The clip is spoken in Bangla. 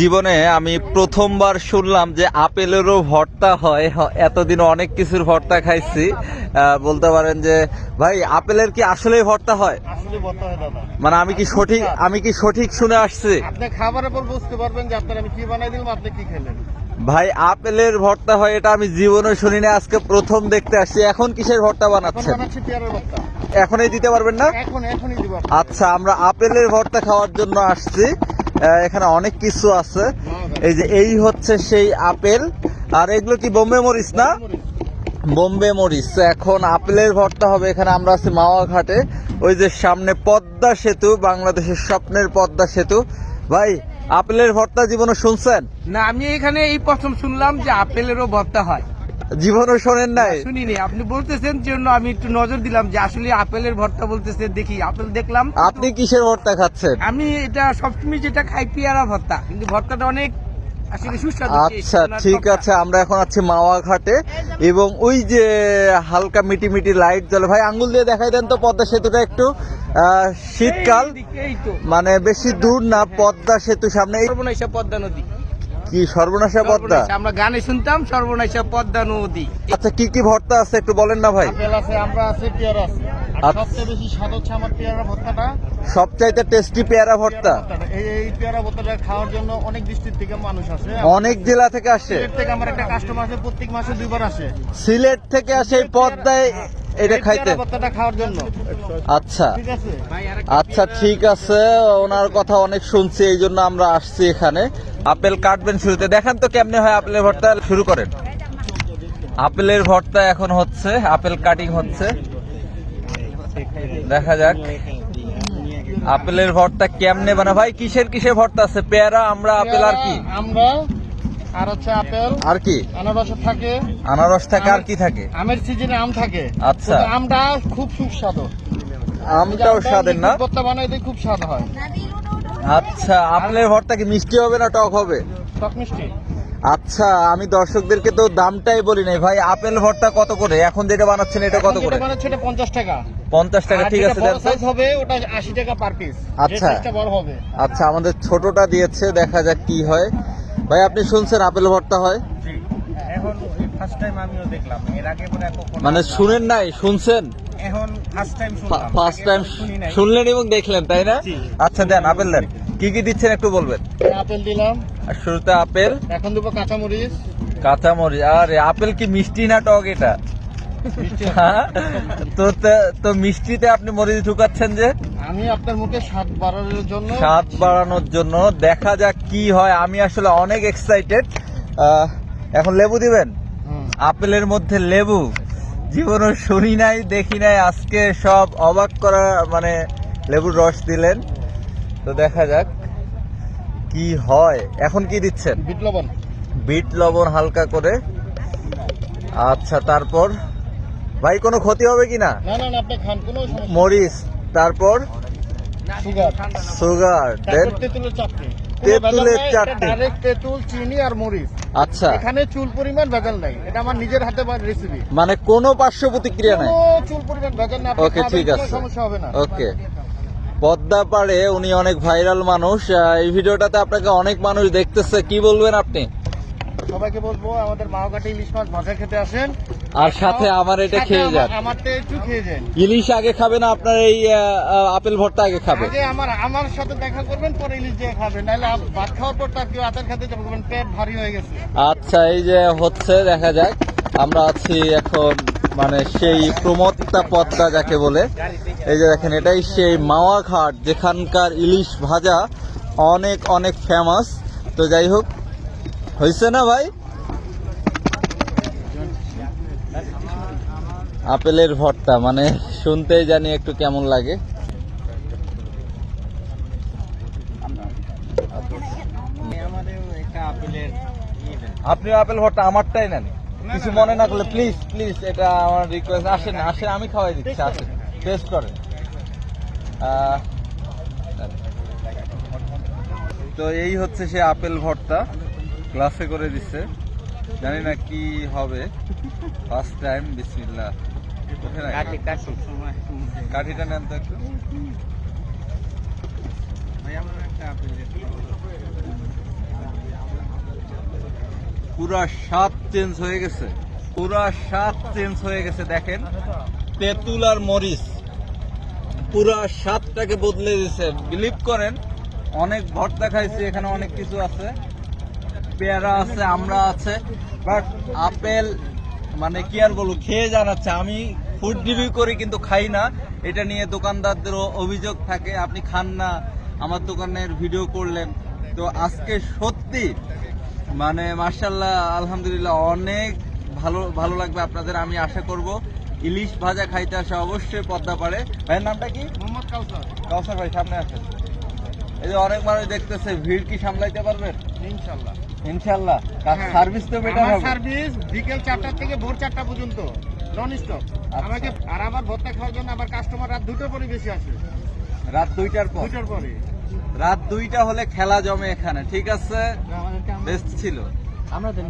জীবনে আমি প্রথমবার শুনলাম যে আপেলেরও ভর্তা হয়। এতদিন অনেক কিছুর ভর্তা খাইছি। বলতে পারেন যে ভাই আপেলের কি আসলেই ভর্তা হয়? মানে আমি কি সঠিক আমি কি সঠিক শুনে আসছি? আপনি খাবারের পর বুঝতে পারবেন যে আপনার আমি কি বানাই দিলাম আপনি কি খেলেন। ভাই আপেলের ভর্তা হয় এটা আমি জীবনে শুনি না আজকে প্রথম দেখতে আসছি। এখন কিসের ভর্তা বানাচ্ছেন? এখনই দিতে পারবেন না? আচ্ছা আমরা আপেলের ভর্তা খাওয়ার জন্য আসছি। এখানে অনেক কিছু আছে। এই যে এই হচ্ছে সেই আপেল। আর এগুলো কি বোম্বে মরিচ না? বোম্বে মরিচ। এখন আপেলের ভর্তা হবে। এখানে আমরা আছি মাওয়া ঘাটে ওই যে সামনে পদ্মা সেতু বাংলাদেশের স্বপ্নের পদ্মা সেতু। ভাই আপেলের ভর্তা জীবনে শুনছেন? না আমি এখানে এই প্রথম শুনলাম যে আপেলেরও ভর্তা হয়। জীবনে শোনেন নাই। শুনিনি। আপনি বলতেছেন জন্য আমি একটু নজর দিলাম যে আসলে আপেলের ভর্তা বলতেছে দেখি আপেল দেখলাম। আপনি কিসের ভর্তা খাচ্ছেন? আমি এটা সবসময় যেটা খাই পেয়ারা ভর্তা কিন্তু ভর্তাটা অনেক আচ্ছা ঠিক আছে আমরা এখন আছি মাওয়া ঘাটে এবং ওই যে হালকা মিটি মিটি লাইট জ্বলে ভাই আঙ্গুল দিয়ে দেখাই দেন তো পদ্মা সেতুটা একটু। আহ, শীতকাল মানে বেশি দূর না পদ্মা সেতু সামনে। পদ্মা নদী। কি সর্বনাশা পদ্মা? আমরা গানে শুনতাম সর্বনাশা পদ্মা নদী। আচ্ছা কি কি ভর্তা আছে একটু বলেন না ভাই? আপেল আছে আমরা আছে পেয়ারা আছে। আর আচ্ছা। সবচেয়ে বেশি স্বাদ হচ্ছে আমার পেয়ারা ভর্তাটা। সবচাইতে টেস্টি পেয়ারা ভর্তা। এই এই পেয়ারা ভর্তাটা খাওয়ার জন্য অনেক ডিস্ট্রিক্ট থেকে মানুষ আসে। অনেক জেলা থেকে আসে। সিলেট থেকে আমার একটা কাস্টমার আছে প্রত্যেক মাসে দুইবার আসে। সিলেট থেকে আসে এই পদ্মায় এটা খাইতে। খাওয়ার জন্য। আচ্ছা। আচ্ছা ঠিক আছে। ওনার কথা অনেক শুনছি এই জন্য আমরা আসছি এখানে। আপেল কাটবেন শুরুতে। দেখান তো কেমনে হয় আপেলের ভর্তা। শুরু করেন। আপেলের ভর্তা এখন হচ্ছে আপেল কাটিং হচ্ছে। দেখা যাক। আপেলের ভর্তা কেমনে বানা ভাই কিসের কিসের ভর্তা আছে? পেয়ারা আমরা আপেল আর কি? আমরা আর হচ্ছে আপেল। আর কি? আনারস থাকে। আনারস থাকে আর কি থাকে? আমের সিজনে আম থাকে। আচ্ছা। আমটা খুব সুস্বাদু। আমটাও স্বাদের না? ভর্তা বানাই খুব স্বাদ হয়। আচ্ছা আপেলের ভর্তা কি মিষ্টি হবে না টক হবে? টক মিষ্টি। আচ্ছা আমি দর্শকদেরকে তো দামটাই বলি নাই। ভাই আপেল ভর্তা কত করে? এখন যেটা বানাচ্ছেন এটা কত করে? এটা পঞ্চাশ টাকা। পঞ্চাশ টাকা ঠিক আছে বড় সাইজ হবে ওটা আশি টাকা পার পিস আচ্ছা। বড় হবে। আচ্ছা আমাদের ছোটটা দিয়েছে দেখা যাক কি হয়। ভাই আপনি শুনছেন আপেল ভর্তা হয়? এখন ফার্স্ট টাইম আমিও দেখলাম। এর আগে মনে মানে শুনেন নাই শুনছেন? এখন ফার্স্ট টাইম ফার্স্ট টাইম শুনলেন এবং দেখলেন তাই না? আচ্ছা দেন আপেল দেন। কি কি দিচ্ছেন একটু বলবেন? আপেল দিলাম। আর শুরুতে আপেল। এখন দেবো কাঁচামরিচ। কাঁচামরিচ আরে আপেল কি মিষ্টি না টক এটা? তো তো মিষ্টিতে আপনি মরিচ ঢুকাচ্ছেন যে? আমি আপনার মুখে স্বাদ বাড়ানোর জন্য স্বাদ বাড়ানোর জন্য। দেখা যাক কি হয়। আমি আসলে অনেক এক্সাইটেড এখন লেবু দিবেন? আপেলের মধ্যে লেবু। জীবনে শুনি নাই দেখি নাই। আজকে সব অবাক করা মানে লেবুর রস দিলেন। তো দেখা যাক কি হয়। এখন কি দিচ্ছেন? বিট লবণ। বিট লবণ হালকা করে। আচ্ছা তারপর? ভাই কোনো ক্ষতি হবে কি না? মরিচ তারপর? সুগার তেঁতুলের চাটনি। তেঁতুল চিনি আর মরিচ। আচ্ছা। এখানে চুল পরিমাণ ভেজাল নাই। এটা আমার নিজের হাতে রেসিপি মানে কোনো পার্শ্ব প্রতিক্রিয়া নাই? চুল পরিমাণ ভেজাল না ওকে ঠিক আছে। সমস্যা হবে না। ওকে পদ্মা পাড়ে উনি অনেক ভাইরাল মানুষ। এই ভিডিওটাতে আপনাকে অনেক মানুষ দেখতেছে। কি বলবেন আপনি? সবাইকে বলব আমাদের মাওঘাটে ইলিশ মাছ ভাজা খেতে আসেন। আর সাথে আমার এটা খেয়ে যান। আমার- আমারটা একটু খেয়ে যান। ইলিশ আগে খাবেন আপনার এই আপেল ভর্তা আগে খাবেন। আগে আমার আমার সাথে দেখা করবেন পরে ইলিশ দিয়ে খাবেন। নাহলে ভাত খাওয়ার পর তার কেউ আচার খেতে যাবে বলবেন পেট ভারী হয়ে গেছে। আচ্ছা এই যে হচ্ছে দেখা যাক। আমরা আছি এখন মানে সেই প্রমত্তা পদ্মা যাকে বলে। এই যে দেখেন এটাই সেই মাওয়া ঘাট যেখানকার ইলিশ ভাজা অনেক অনেক ফেমাস তো যাই হোক হয়েছে না ভাই? আপেলের ভর্তা মানে শুনতেই জানি একটু কেমন লাগে। আপনি আপেল ভর্তা, আমারটাই নেন। কিছু মনে না করলে প্লিজ প্লিজ এটা আমার রিকোয়েস্ট আসেন আসেন, আমি খাওয়াই দিচ্ছি, আসেন। টেস্ট করেন। তো এই হচ্ছে সে আপেল ভর্তা। গ্লাসে করে দিচ্ছে। জানি না কি হবে। ফার্স্ট টাইম বিসমিল্লাহ। কাঠিটা নেন তো পুরা স্বাদ চেঞ্জ হয়ে গেছে। পুরা স্বাদ চেঞ্জ হয়ে গেছে, দেখেন। তেঁতুল আর মরিচ। পুরা স্বাদটাকে বদলে দিছে বিলিভ করেন, অনেক ভর্তা খাইছি, এখানে অনেক কিছু আছে। পেয়ারা আছে, আমরা আছে। বাট আপেল মানে কি আর বলব খেয়ে জানাচ্ছে। আমি ফুড রিভিউ করি কিন্তু খাই না। এটা নিয়ে দোকানদারদেরও অভিযোগ থাকে আপনি খান না আমার দোকানের ভিডিও করলেন। তো আজকে সত্যি মানে মার্শাল্লাহ আলহামদুলিল্লাহ অনেক ভালো ভালো লাগবে আপনাদের আমি আশা করব। ইলিশ ভাজা খাইতে আসে অবশ্যই পদ্মা পারে ভাইয়ের নামটা কি? মোহাম্মদ কাউসার। কাউসার ভাই সামনে আসেন। এই যে অনেক মানুষ দেখতেছে ভিড় কি সামলাইতে পারবেন? ইনশাল্লাহ ইনশাল্লাহ হ্যাঁ। সার্ভিস তো বেটার হবে। সার্ভিস বিকেল 4টা থেকে ভোর চারটা পর্যন্ত নন স্টপ আচ্ছা। আমাকে আর আবার ভর্তা খাওয়ার জন্য আবার কাস্টমার রাত দুটোর পরে বেশি আসে। রাত দুইটার পর? দুটোর পরে রাত দুইটা হলে খেলা জমে এখানে ঠিক আছে? বেস্ট ছিল। আমরা দেন